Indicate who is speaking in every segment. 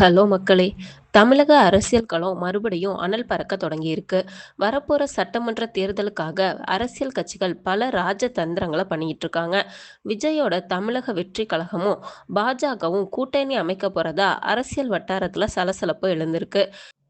Speaker 1: Hello மக்களே! தமிழக அரசியல் களம் மறுபடியும் அனல் பறக்க தொடங்கியிருக்கு. வரப்போற சட்டமன்ற தேர்தலுக்காக அரசியல் கட்சிகள் பல ராஜதந்திரங்கள பண்ணிட்டு இருக்காங்க. விஜயோட தமிழக வெற்றி கழகமும், பா.ஜ.கவும் கூட்டணி அமைக்க போறதா அரசியல் வட்டாரத்துல சலசலப்பு எழுந்திருக்கு.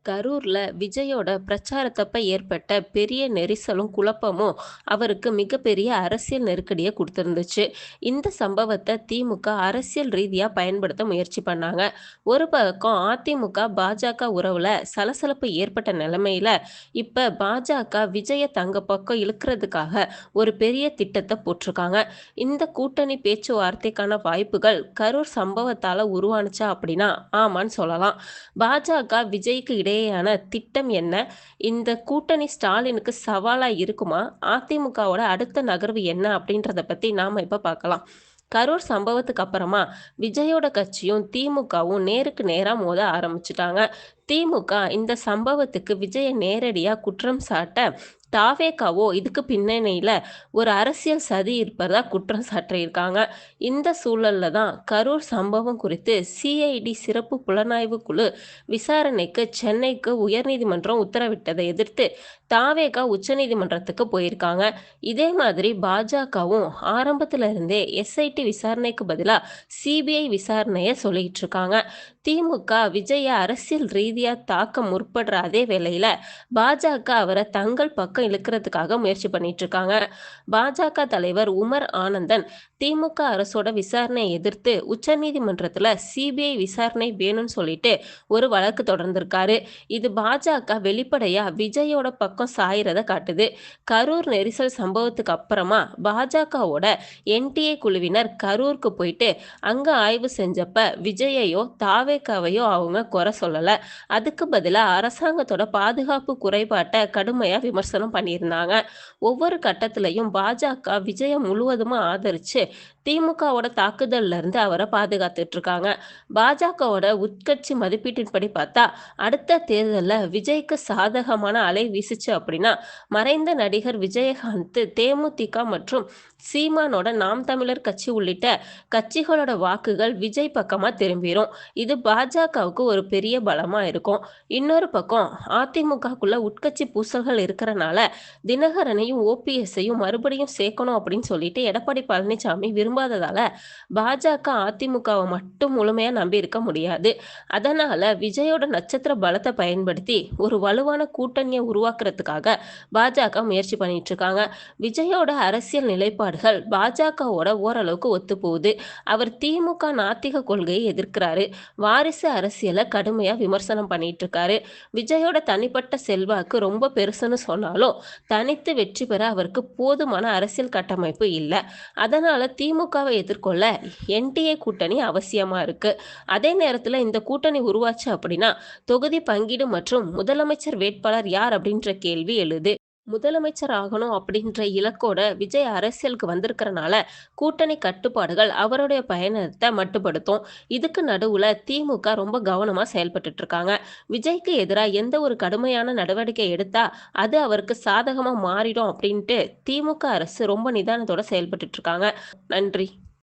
Speaker 1: கரூர்ல விஜயோட பிரச்சாரத்தப்ப ஏற்பட்ட பெரிய நெரிசலும், குழப்பமும் அவருக்கு மிகப்பெரிய அரசியல் நெருக்கடியை கொடுத்துருந்துச்சு இந்த சம்பவத்தை தி.மு.க. அரசியல் ரீதியா பயன்படுத்த முயற்சி பண்ணாங்க. ஒரு பக்கம் அ.தி.மு.க. பா.ஜ.க. உறவுல சலசலப்பு ஏற்பட்ட நிலைமையில, இப்ப பா.ஜ.க. விஜய தங்க பக்கம் இழுக்கிறதுக்காக ஒரு பெரிய திட்டத்தை போட்டிருக்காங்க. இந்த கூட்டணி பேச்சுவார்த்தைக்கான வாய்ப்புகள் கரூர் சம்பவத்தால உருவானுச்சா அப்படின்னா, ஆமான்னு சொல்லலாம். பா.ஜ.க. விஜய்க்கு இடையேயான திட்டம் என்ன? இந்த கூட்டணி ஸ்டாலினுக்கு சவாலா இருக்குமா? அ.தி.மு.க.வோட அடுத்த நகர்வு என்ன? அப்படின்றத பத்தி நாம இப்ப பார்க்கலாம். கரூர் சம்பவத்துக்கு அப்புறமா விஜயோட கட்சியும், தி.மு.க.வும் நேருக்கு நேராக மோத ஆரம்பிச்சிட்டாங்க தி.மு.க. இந்த சம்பவத்துக்கு விஜயை நேரடியா குற்றம் சாட்ட, த.வெ.க.வோ இதுக்கு பின்னணியில ஒரு அரசியல் சதி இருப்பதா குற்றம் சாட்டியிருக்காங்க. இந்த சூழல்ல தான் கரூர் சம்பவம் குறித்து சி.ஐ.டி. சிறப்பு புலனாய்வு குழு விசாரணைக்கு சென்னைக்கு உயர்நீதிமன்றம் உத்தரவிட்டதை எதிர்த்து தாவேகா உச்சநீதிமன்றத்துக்கு போயிருக்காங்க. இதே மாதிரி பா.ஜ.கவும் ஆரம்பத்துல இருந்தே எஸ்.ஐ.டி. விசாரணைக்கு பதிலாக சி.பி.ஐ. விசாரணையை சொல்லிட்டு இருக்காங்க. தி.மு.க. விஜய அரசியல் ரீதியா தாக்க முற்படுற அதே வேளையில, பா.ஜ.க. அவரை தங்கள் பக்கம் இழுக்கிறதுக்காக முயற்சி பண்ணிட்டு இருக்காங்க. பா.ஜ.க. தலைவர் உமர் ஆனந்தன், தி.மு.க. அரசோட விசாரணையை எதிர்த்து உச்சநீதிமன்றத்துல சி.பி.ஐ. விசாரணை வேணும்னு சொல்லிட்டு ஒரு வழக்கு தொடர்ந்திருக்காரு. இது பா.ஜ.க. வெளிப்படையா விஜயோட பக்கம் சாயிறத காட்டுது. கரூர் நெரிசல் சம்பவத்துக்கு அப்புறமா பா.ஜ.க.வோட என்.டி.ஏ. குழுவினர் கரூருக்கு போயிட்டு அங்க ஆய்வு செஞ்சப்ப விஜயையோ, த.வெ.க.வையோ அவங்க குறை சொல்லல. அதுக்கு பதிலா அரசாங்கத்தோட பாதுகாப்பு குறைபாட்டை கடுமையா விமர்சனம் பண்ணியிருந்தாங்க. ஒவ்வொரு கட்டத்திலையும் பா.ஜ.க. விஜயம் முழுவதுமா ஆதரிச்சு, தி.மு.க.வோட தாக்குதல்ல இருந்து அவரை பாதுகாத்துட்டு இருக்காங்க. பா.ஜ.க.வோட உட்கட்சி மதிப்பீட்டின்படி பார்த்தா, அடுத்த தேர்தலில் விஜய்க்கு சாதகமான அலை வீசிச்சு அப்படின்னா, மறைந்த நடிகர் விஜயகாந்த், தே.மு.தி.க. மற்றும் சீமானோட நாம் தமிழர் கட்சி உள்ளிட்ட கட்சிகளோட வாக்குகள் விஜய் பக்கமா திரும்பிடும் இது பா.ஜ.க.வுக்கு ஒரு பெரிய பலமா இருக்கும். இன்னொரு பக்கம் அ.தி.மு.க.க்குள்ள உட்கட்சி பூசல்கள் இருக்கிறனால தினகரனையும், ஓபிஎஸ்ஸையும் மறுபடியும் சேர்க்கணும் அப்படின்னு சொல்லிட்டு எடப்பாடி பழனிசாமி விரும்பாததால, பா.ஜ.க. அதிமுகவை மட்டும் முழுமையா நம்பி இருக்க முடியாது. அதனால விஜயோட நட்சத்திர பலத்தை பயன்படுத்தி ஒரு வலுவான கூட்டணியை உருவாக்குறதுக்காக பா.ஜ.க. முயற்சி பண்ணிட்டு இருக்காங்க. விஜயோட அரசியல் நிலைப்பாடுகள் பா.ஜ.க.வோட ஓரளவுக்கு ஒத்துப்போகுது. அவர் தி.மு.க. நாத்திக கொள்கையை எதிர்க்கிறாரு. வாரிசு அரசியலை கடுமையா விமர்சனம் பண்ணிட்டு இருக்காரு. விஜயோட தனிப்பட்ட செல்வாக்கு ரொம்ப பெருசுன்னு சொன்னாலும், தனித்து வெற்றி பெற அவருக்கு போதுமான அரசியல் கட்டமைப்பு இல்லை அதனால திமுகவை எதிர்கொள்ள என்.டி.ஏ. கூட்டணி அவசியமா இருக்கு. அதே நேரத்துல இந்த கூட்டணி உருவாச்சு அப்படின்னா, தொகுதி பங்கீடு மற்றும் முதலமைச்சர் வேட்பாளர் யார் அப்படின்ற கேள்வி எழுது. முதலமைச்சர் ஆகணும் அப்படின்ற இலக்கோட விஜய் அரசியலுக்கு வந்திருக்கறனால, கூட்டணி கட்டுப்பாடுகள் அவருடைய பயணத்தை மட்டுப்படுத்தும். இதுக்கு நடுவுல தி.மு.க. ரொம்ப கவனமா செயல்பட்டு இருக்காங்க. விஜய்க்கு எதிராக எந்த ஒரு கடுமையான நடவடிக்கை எடுத்தா, அது அவருக்கு சாதகமா மாறிடும் அப்படின்ட்டு தி.மு.க. அரசு ரொம்ப நிதானத்தோட செயல்பட்டு இருக்காங்க. நன்றி.